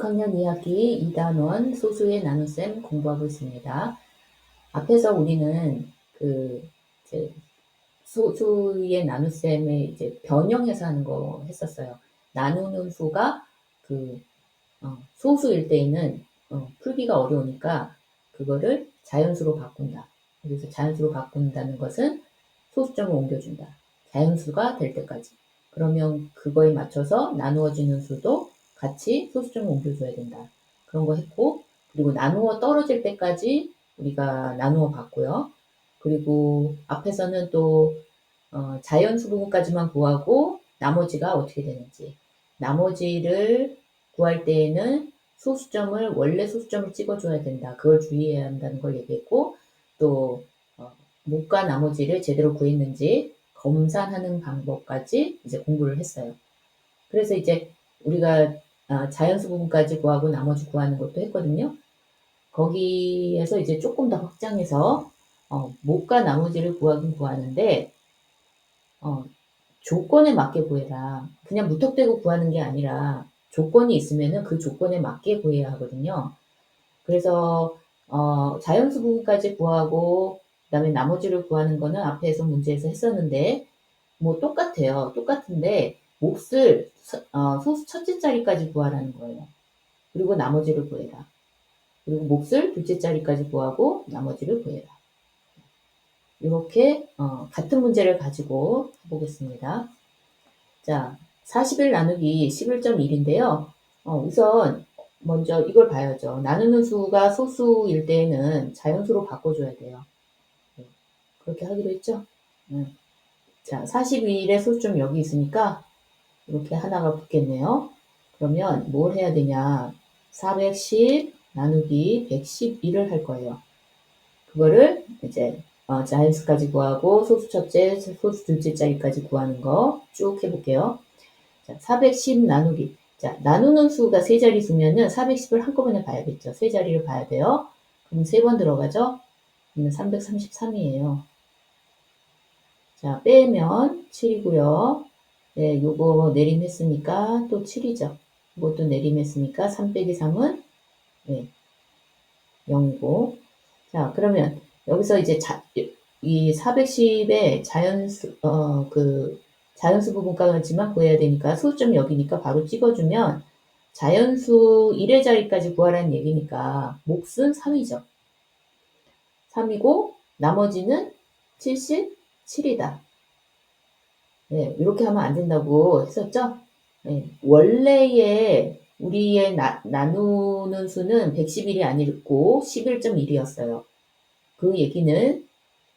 6학년 2학기 2단원 소수의 나눗셈 공부하고 있습니다. 앞에서 우리는 그 소수의 나눗셈의 이제 변형해서 하는 거 했었어요. 나누는 수가 그 어, 소수일 때에는 어, 풀기가 어려우니까 그거를 자연수로 바꾼다. 그래서 자연수로 바꾼다는 것은 소수점을 옮겨준다. 자연수가 될 때까지. 그러면 그거에 맞춰서 나누어지는 수도 같이 소수점을 옮겨줘야 된다. 그런 거 했고, 그리고 나누어 떨어질 때까지 우리가 나누어 봤고요. 그리고 앞에서는 또 어, 자연수 부분까지만 구하고 나머지가 어떻게 되는지 나머지를 구할 때에는 소수점을 원래 소수점을 찍어줘야 된다. 그걸 주의해야 한다는 걸 얘기했고 또 어, 못과 나머지를 제대로 구했는지 검산하는 방법까지 이제 공부를 했어요. 그래서 이제 우리가 어, 자연수 부분까지 구하고 나머지 구하는 것도 했거든요. 거기에서 이제 조금 더 확장해서 어, 못과 나머지를 구하긴 구하는데 어, 조건에 맞게 구해라. 그냥 무턱대고 구하는 게 아니라 조건이 있으면은 그 조건에 맞게 구해야 하거든요. 그래서 어, 자연수 부분까지 구하고 그다음에 나머지를 구하는 거는 앞에서 문제에서 했었는데 뭐 똑같아요. 똑같은데 몫을 어, 소수 첫째 자리까지 구하라는 거예요. 그리고 나머지를 구해라. 그리고 몫을 둘째 자리까지 구하고 나머지를 구해라. 이렇게 어, 같은 문제를 가지고 해보겠습니다. 자, 41 나누기 11.1인데요. 어, 우선 먼저 이걸 봐야죠. 나누는 수가 소수일 때에는 자연수로 바꿔줘야 돼요. 네, 그렇게 하기로 했죠? 네. 자, 41의 소수점 여기 있으니까 이렇게 하나가 붙겠네요. 그러면 뭘 해야 되냐? 410 나누기 112를 할 거예요. 그거를 이제 어, 자연수까지 구하고 소수 첫째, 소수 둘째 자리까지 구하는 거 쭉 해볼게요. 자, 410 나누기. 자, 나누는 수가 세 자리 수면은 410을 한꺼번에 봐야겠죠. 세 자리를 봐야 돼요. 그럼 세 번 들어가죠? 그러면 333이에요. 자, 빼면 7이고요. 네, 요거 내림했으니까 또 7이죠. 이것도 내림했으니까 3 빼기 3은 네, 0이고. 자, 그러면 여기서 이제 자, 이 410의 자연수, 어, 그, 자연수 부분까지만 구해야 되니까 소수점이 여기니까 바로 찍어주면 자연수 1의 자리까지 구하라는 얘기니까 몫은 3이죠. 3이고 나머지는 77이다. 네, 이렇게 하면 안 된다고 했었죠? 네, 원래의 우리의 나, 나누는 수는 111이 아니고 11.1이었어요. 그 얘기는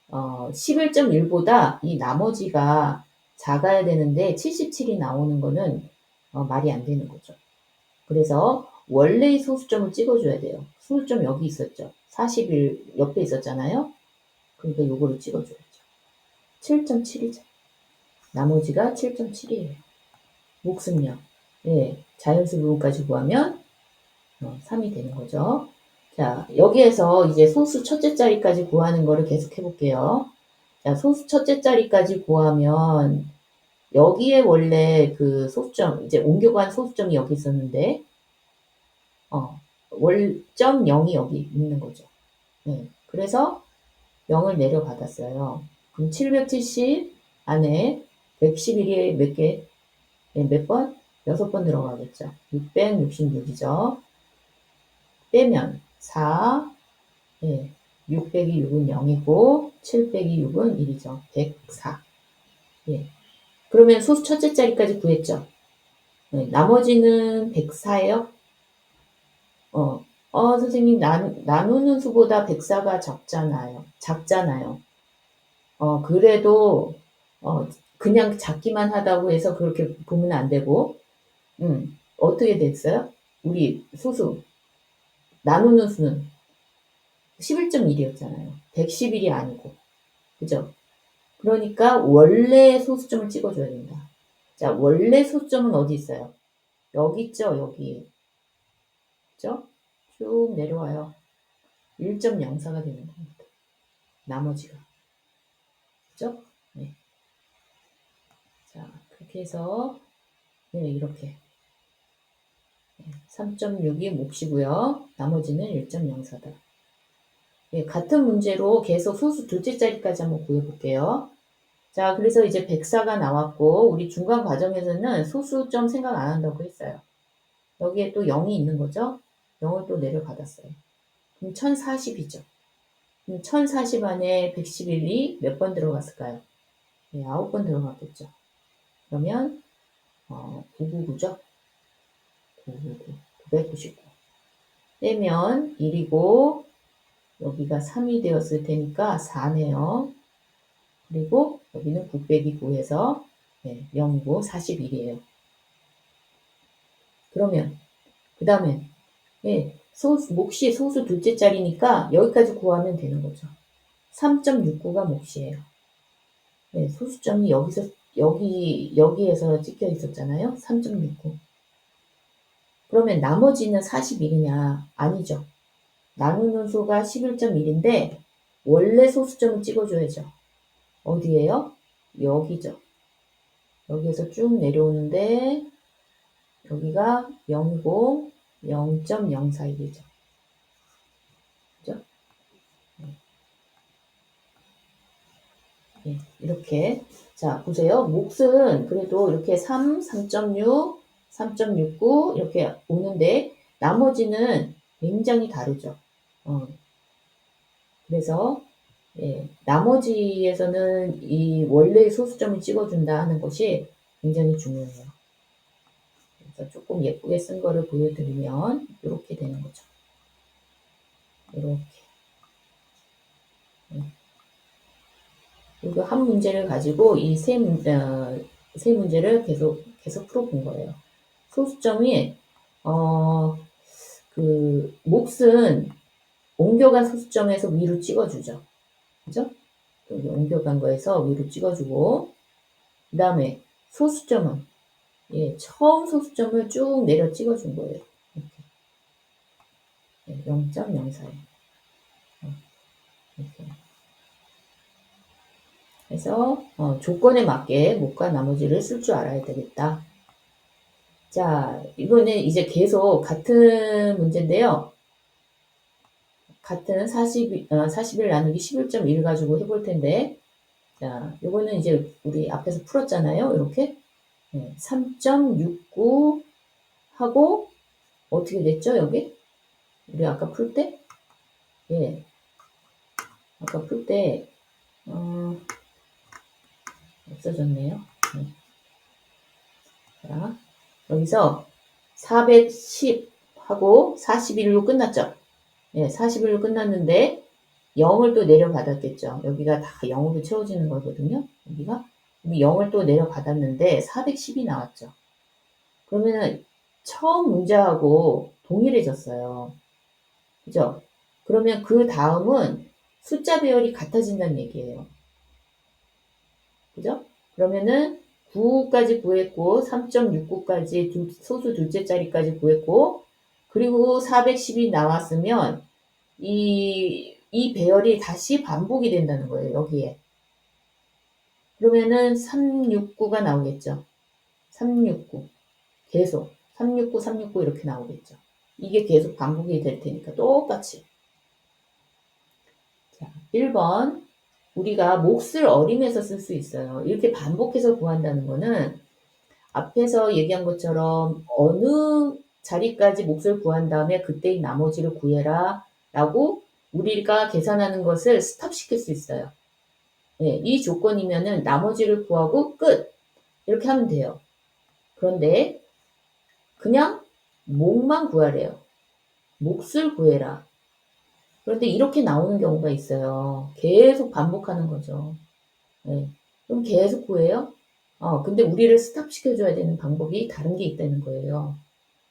어, 11.1보다 이 나머지가 작아야 되는데 77이 나오는 거는 어, 말이 안 되는 거죠. 그래서 원래의 소수점을 찍어줘야 돼요. 소수점 여기 있었죠. 41 옆에 있었잖아요. 그러니까 요거를 찍어줘야죠. 7.7이죠. 나머지가 7.7이에요. 목숨요. 예, 자연수 부분까지 구하면 어, 3이 되는 거죠. 자, 여기에서 이제 소수 첫째 자리까지 구하는 거를 계속 해볼게요. 자, 소수 첫째 자리까지 구하면 여기에 원래 그 소수점, 이제 옮겨간 소수점이 여기 있었는데, 어, 월점 0이 여기 있는 거죠. 네, 그래서 0을 내려받았어요. 그럼 770 안에 111이 몇 개? 네, 몇 번? 6번 들어가겠죠. 666이죠. 빼면 4, 예, 6 빼기 6은 0이고 7 빼기 6은 1이죠. 104. 예. 그러면 소수 첫째 자리까지 구했죠. 네, 나머지는 104예요. 어, 어, 선생님, 나, 나누는 수보다 104가 적잖아요. 작잖아요. 어, 그래도, 어, 그냥 작기만 하다고 해서 그렇게 보면 안 되고, 음, 어떻게 됐어요? 우리 소수, 나누는 수는 11.1이었잖아요. 111이 아니고. 그죠? 그러니까 원래 소수점을 찍어줘야 된다. 자, 원래 소수점은 어디 있어요? 여기 있죠, 여기. 그죠? 쭉 내려와요. 1.04가 되는 겁니다. 나머지가. 그죠? 네. 자, 그렇게 해서, 네, 이렇게. 3.6이 몫이고요. 나머지는 1.04다. 예, 같은 문제로 계속 소수 둘째 자리까지 한번 구해볼게요. 자, 그래서 이제 104가 나왔고, 우리 중간 과정에서는 소수점 생각 안 한다고 했어요. 여기에 또 0이 있는 거죠? 0을 또 내려받았어요. 그럼 1040이죠. 그럼 1040 안에 111이 몇 번 들어갔을까요? 네, 9번 들어갔겠죠. 그러면, 어, 999죠? 999, 999. 떼면 1이고, 여기가 3이 되었을 테니까 4네요. 그리고 여기는 9 빼기 9에서 네, 0이고 41이에요. 그러면 그 다음에 예, 소수, 몫이 소수 둘째 자리니까 여기까지 구하면 되는 거죠. 3.69가 몫이에요. 네, 소수점이 여기서 여기 여기에서 찍혀 있었잖아요. 3.69. 그러면 나머지는 41이냐? 아니죠. 나누는 수가 11.1인데 원래 소수점을 찍어줘야죠. 어디에요? 여기죠. 여기에서 쭉 내려오는데 여기가 0이고 0.04이죠. 그죠? 네, 이렇게 자 보세요. 몫은 그래도 이렇게 3, 3.6, 3.69 이렇게 오는데 나머지는 굉장히 다르죠. 어. 그래서 예, 나머지에서는 이 원래 소수점을 찍어준다 하는 것이 굉장히 중요해요. 그래서 조금 예쁘게 쓴 거를 보여드리면 이렇게 되는 거죠. 이렇게. 그리고 한 문제를 가지고 이세 어, 세 문제를 계속 계속 풀어본 거예요. 소수점이 어, 그 몫은 옮겨간 소수점에서 위로 찍어주죠. 그죠? 여기 옮겨간 거에서 위로 찍어주고 그 다음에 소수점은 예, 처음 소수점을 쭉 내려 찍어준 거예요. 이렇게. 예, 0.04. 이렇게. 그래서 어, 조건에 맞게 목과 나머지를 쓸 줄 알아야 되겠다. 자, 이거는 이제 계속 같은 문제인데요. 같은 40, 어, 41 나누기 11.1 가지고 해볼 텐데, 자, 요거는 이제 우리 앞에서 풀었잖아요. 이렇게. 네, 3.69 하고, 어떻게 됐죠, 여기? 우리 아까 풀 때? 예. 아까 풀 때, 어, 없어졌네요. 네. 자, 여기서 410 하고 41로 끝났죠. 예, 41로 끝났는데 0을 또 내려받았겠죠. 여기가 다 0으로 채워지는 거거든요. 여기가 0을 또 내려받았는데 410이 나왔죠. 그러면은 처음 문제하고 동일해졌어요. 그죠? 그러면 그 다음은 숫자 배열이 같아진다는 얘기예요. 그죠? 그러면은 9까지 구했고 3.69까지 소수 둘째 자리까지 구했고 그리고 410이 나왔으면 이, 이 배열이 다시 반복이 된다는 거예요. 여기에. 그러면은 369가 나오겠죠. 369. 계속. 369, 369 이렇게 나오겠죠. 이게 계속 반복이 될 테니까 똑같이. 자, 1번. 우리가 몫을 어림에서 쓸 수 있어요. 이렇게 반복해서 구한다는 거는 앞에서 얘기한 것처럼 어느 자리까지 몫을 구한 다음에 그때의 나머지를 구해라 라고 우리가 계산하는 것을 스탑시킬 수 있어요. 네, 이 조건이면은 나머지를 구하고 끝! 이렇게 하면 돼요. 그런데 그냥 몫만 구하래요. 몫을 구해라. 그런데 이렇게 나오는 경우가 있어요. 계속 반복하는 거죠. 네. 그럼 계속 구해요? 어, 근데 우리를 스탑시켜줘야 되는 방법이 다른 게 있다는 거예요.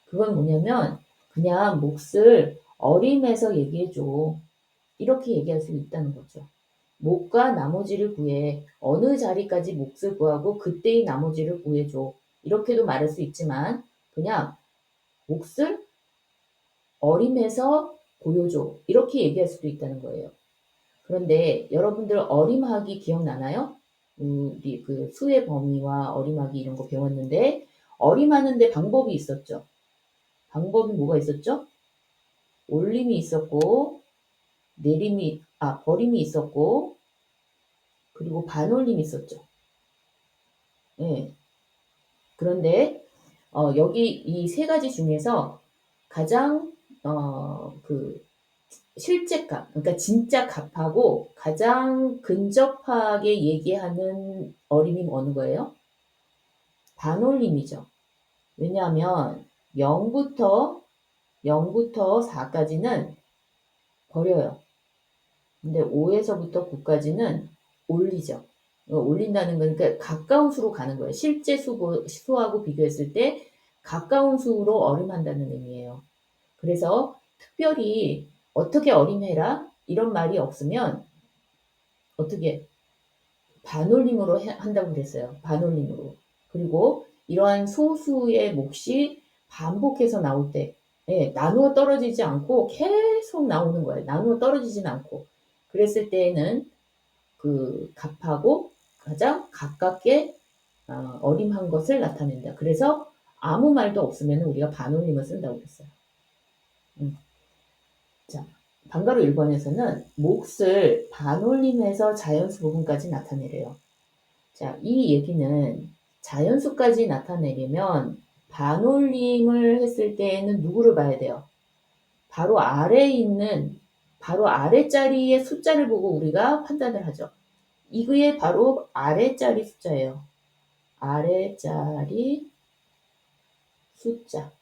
그건 뭐냐면, 그냥 몫을 어림에서 얘기해줘. 이렇게 얘기할 수 있다는 거죠. 몫과 나머지를 구해. 어느 자리까지 몫을 구하고 그때의 나머지를 구해줘. 이렇게도 말할 수 있지만, 그냥 몫을 어림에서 보여줘. 이렇게 얘기할 수도 있다는 거예요. 그런데 여러분들 어림하기 기억나나요? 우리 그 수의 범위와 어림하기 이런 거 배웠는데 어림하는데 방법이 있었죠. 방법이 뭐가 있었죠? 올림이 있었고, 내림이, 아, 버림이 있었고, 그리고 반올림이 있었죠. 예. 그런데, 어, 여기 이 세 가지 중에서 가장, 어, 그, 실제 값, 그러니까 진짜 값하고 가장 근접하게 얘기하는 어림이 어느 거예요? 반올림이죠. 왜냐하면 0부터 0부터 4까지는 버려요. 근데 5에서부터 9까지는 올리죠. 어, 올린다는 건 그러니까 가까운 수로 가는 거예요. 실제 수, 수하고 비교했을 때 가까운 수로 어림한다는 의미예요. 그래서 특별히 어떻게 어림해라 이런 말이 없으면 어떻게 반올림으로 해- 한다고 그랬어요. 반올림으로. 그리고 이러한 소수의 몫이 반복해서 나올 때 예, 나누어 떨어지지 않고 계속 나오는 거예요. 나누어 떨어지진 않고. 그랬을 때에는 그 값하고 가장 가깝게 어, 어림한 것을 나타낸다. 그래서 아무 말도 없으면 우리가 반올림을 쓴다고 그랬어요. 음. 자, 방가로 1번에서는 몫을 반올림해서 자연수 부분까지 나타내래요. 자, 이 얘기는 자연수까지 나타내려면 반올림을 했을 때에는 누구를 봐야 돼요? 바로 아래에 있는 바로 아래 자리의 숫자를 보고 우리가 판단을 하죠. 이게 바로 아래 자리 숫자예요. 아래 자리 숫자를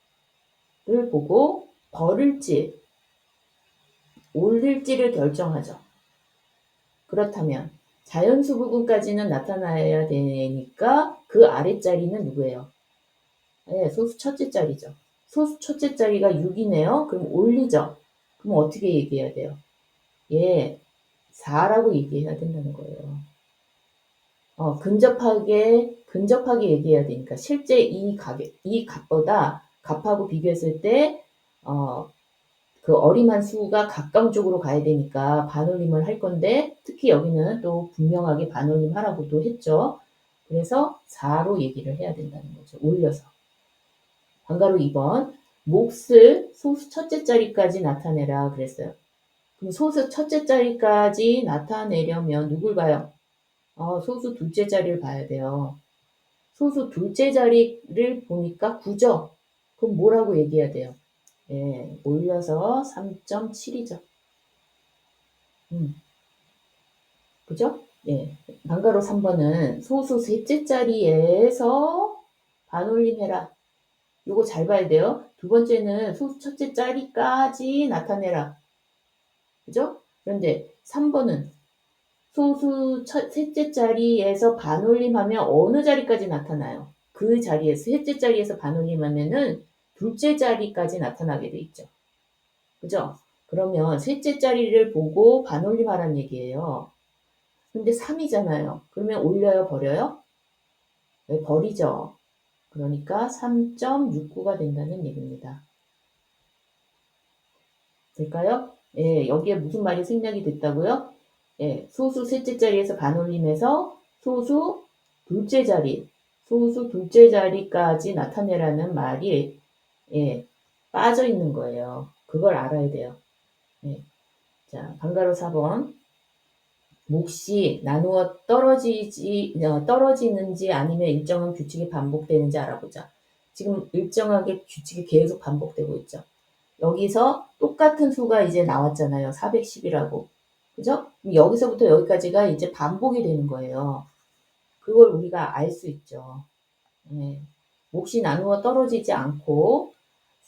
보고 버릴지 올릴지를 결정하죠. 그렇다면 자연수 부분까지는 나타나야 되니까 그 아래자리는 누구예요? 네, 소수 첫째 자리죠. 소수 첫째 자리가 6이네요. 그럼 올리죠. 그럼 어떻게 얘기해야 돼요? 예, 4라고 얘기해야 된다는 거예요. 어, 근접하게, 근접하게 얘기해야 되니까 실제 이 값, 이 값보다 값하고 비교했을 때, 어, 그 어림한 수가 가까운 쪽으로 가야 되니까 반올림을 할 건데 특히 여기는 또 분명하게 반올림 하라고도 했죠. 그래서 4로 얘기를 해야 된다는 거죠. 올려서. 방가로 2번 몫을 소수 첫째 자리까지 나타내라 그랬어요. 그럼 소수 첫째 자리까지 나타내려면 누굴 봐요? 어, 소수 둘째 자리를 봐야 돼요. 소수 둘째 자리를 보니까 9죠. 그럼 뭐라고 얘기해야 돼요? 예, 올려서 3.7이죠. 음. 그죠? 예. 방가로 3번은 소수 셋째 자리에서 반올림 해라. 요거 잘 봐야 돼요. 두 번째는 소수 첫째 자리까지 나타내라. 그죠? 그런데 3번은 소수 첫, 셋째 자리에서 반올림 하면 어느 자리까지 나타나요? 그 자리에서, 셋째 자리에서 반올림 하면은 둘째 자리까지 나타나게 돼 있죠. 그죠? 그러면 셋째 자리를 보고 반올림하라는 얘기예요. 근데 3이잖아요. 그러면 올려요, 버려요? 네, 버리죠. 그러니까 3.69가 된다는 얘기입니다. 될까요? 예, 여기에 무슨 말이 생략이 됐다고요? 예, 소수 셋째 자리에서 반올림해서 소수 둘째 자리, 소수 둘째 자리까지 나타내라는 말이 예, 빠져 있는 거예요. 그걸 알아야 돼요. 예. 자, 방가로 4번. 몫이 나누어 떨어지지, 어, 떨어지는지 아니면 일정한 규칙이 반복되는지 알아보자. 지금 일정하게 규칙이 계속 반복되고 있죠. 여기서 똑같은 수가 이제 나왔잖아요. 410이라고. 그죠? 여기서부터 여기까지가 이제 반복이 되는 거예요. 그걸 우리가 알 수 있죠. 예. 몫이 나누어 떨어지지 않고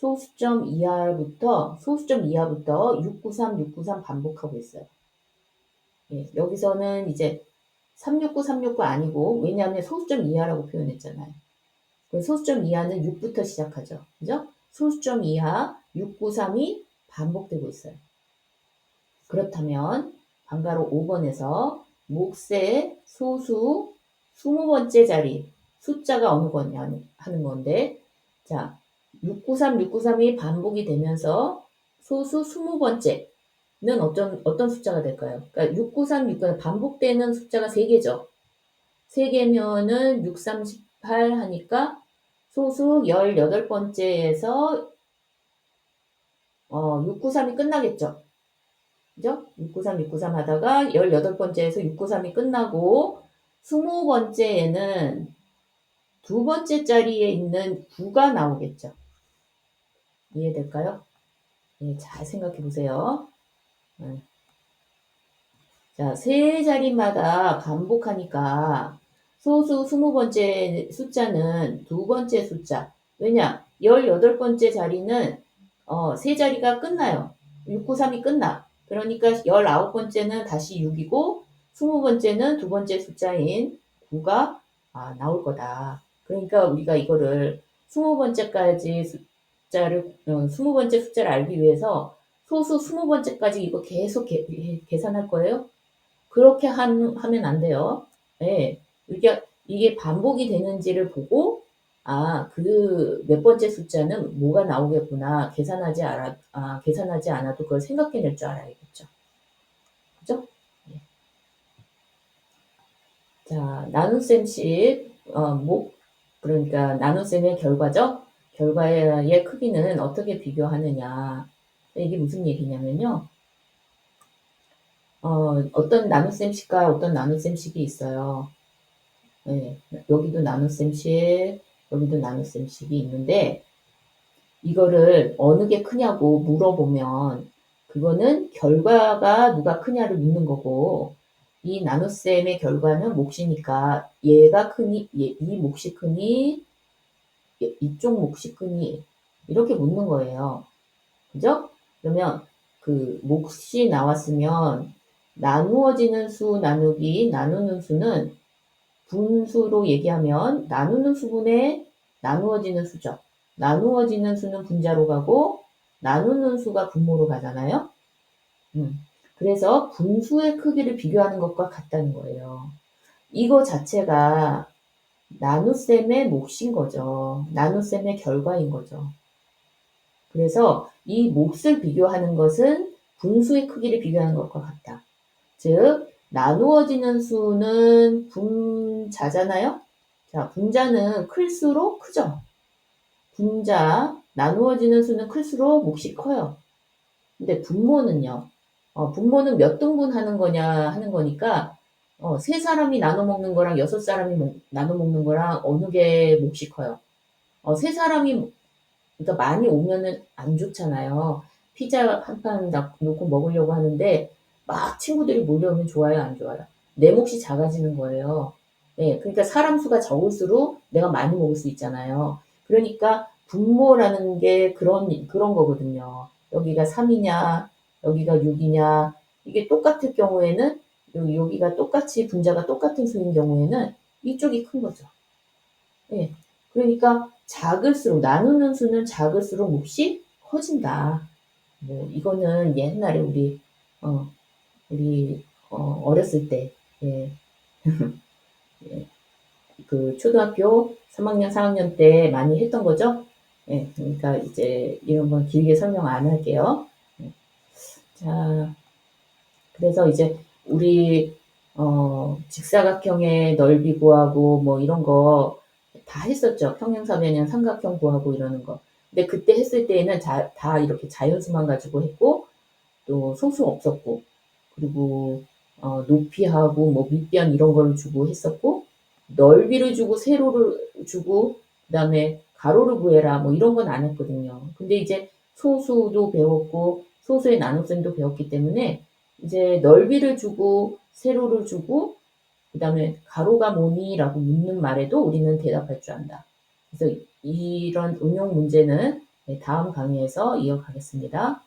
소수점 이하부터 소수점 이하부터 693, 693 반복하고 있어요. 예, 여기서는 이제 369, 369 아니고 왜냐하면 소수점 이하라고 표현했잖아요. 소수점 이하는 6부터 시작하죠. 그죠? 소수점 이하 693이 반복되고 있어요. 그렇다면 방가로 5번에서 몫의 소수 20번째 자리 숫자가 어느 거냐 하는 건데 자 693, 693이 반복이 되면서 소수 20번째는 어떤, 어떤 숫자가 될까요? 그러니까 693, 693 반복되는 숫자가 3개죠. 3개면은 638 하니까 소수 18번째에서 어, 693이 끝나겠죠. 그죠? 693, 693 하다가 18번째에서 693이 끝나고 20번째에는 두 번째 자리에 있는 9가 나오겠죠. 이해될까요? 네, 잘 생각해 보세요. 네. 자, 세 자리마다 반복하니까 소수 20번째 숫자는 두 번째 숫자. 왜냐? 18번째 자리는 어, 세 자리가 끝나요. 693이 끝나. 그러니까 19번째는 다시 6이고 20번째는 두 번째 숫자인 9가 아, 나올 거다. 그러니까 우리가 이거를 20번째까지 숫자를 어, 20번째 숫자를 알기 위해서 소수 20번째까지 이거 계속 개, 계산할 거예요. 그렇게 한, 하면 안 돼요. 예. 이게, 이게 반복이 되는지를 보고, 아, 그 몇 번째 숫자는 뭐가 나오겠구나. 계산하지 않아, 아, 계산하지 않아도 그걸 생각해 낼 줄 알아야겠죠. 그죠? 예. 자, 나눗셈식, 어, 목, 그러니까 나눗셈의 결과죠? 결과의 크기는 어떻게 비교하느냐. 이게 무슨 얘기냐면요. 어, 어떤 나눗셈식과 어떤 나눗셈식이 있어요. 네, 여기도 나눗셈식, 여기도 나눗셈식이 있는데, 이거를 어느 게 크냐고 물어보면, 그거는 결과가 누가 크냐를 묻는 거고, 이 나눗셈의 결과는 몫이니까, 얘가 크니, 얘, 이 몫이 크니, 이쪽 몫이 크니, 이렇게 묻는 거예요. 그죠? 그러면 그 몫이 나왔으면 나누어지는 수 나누기 나누는 수는 분수로 얘기하면 나누는 수분의 나누어지는 수죠. 나누어지는 수는 분자로 가고 나누는 수가 분모로 가잖아요. 음, 그래서 분수의 크기를 비교하는 것과 같다는 거예요. 이거 자체가 나눗셈의 몫인 거죠. 나눗셈의 결과인 거죠. 그래서 이 몫을 비교하는 것은 분수의 크기를 비교하는 것과 같다. 즉, 나누어지는 수는 분자잖아요? 자, 분자는 클수록 크죠? 분자, 나누어지는 수는 클수록 몫이 커요. 근데 분모는요? 어, 분모는 몇 등분 하는 거냐 하는 거니까, 어, 세 사람이 나눠 먹는 거랑 여섯 사람이 먹, 나눠 먹는 거랑 어느 게 몫이 커요? 어, 세 사람이, 그러니까 많이 오면은 안 좋잖아요. 피자 한 판 놓고 먹으려고 하는데, 막 친구들이 몰려오면 좋아요, 안 좋아요? 내 몫이 작아지는 거예요. 네, 그러니까 사람 수가 적을수록 내가 많이 먹을 수 있잖아요. 그러니까 분모라는 게 그런, 그런 거거든요. 여기가 3이냐, 여기가 6이냐, 이게 똑같을 경우에는, 여기가 똑같이 분자가 똑같은 수인 경우에는 이쪽이 큰 거죠. 네, 그러니까 작을수록, 나누는 수는 작을수록 몫이 커진다. 뭐, 이거는 옛날에 우리, 어, 우리 어, 어렸을 때 예. 예. 그 초등학교 3학년, 4학년 때 많이 했던 거죠. 예, 그러니까 이제 이런 건 길게 설명 안 할게요. 예. 자, 그래서 이제 우리 어, 직사각형의 넓이 구하고 뭐 이런 거 다 했었죠. 평행사변형 삼각형 구하고 이러는 거. 근데 그때 했을 때에는 자, 다 이렇게 자연수만 가지고 했고 또 소수 없었고 그리고 어, 높이하고 뭐 밑변 이런 거를 주고 했었고 넓이를 주고 세로를 주고 그다음에 가로를 구해라 뭐 이런 건 안 했거든요. 근데 이제 소수도 배웠고 소수의 나눗셈도 배웠기 때문에 이제 넓이를 주고 세로를 주고 그 다음에 가로가 뭐니라고 묻는 말에도 우리는 대답할 줄 안다. 그래서 이런 응용 문제는 다음 강의에서 이어가겠습니다.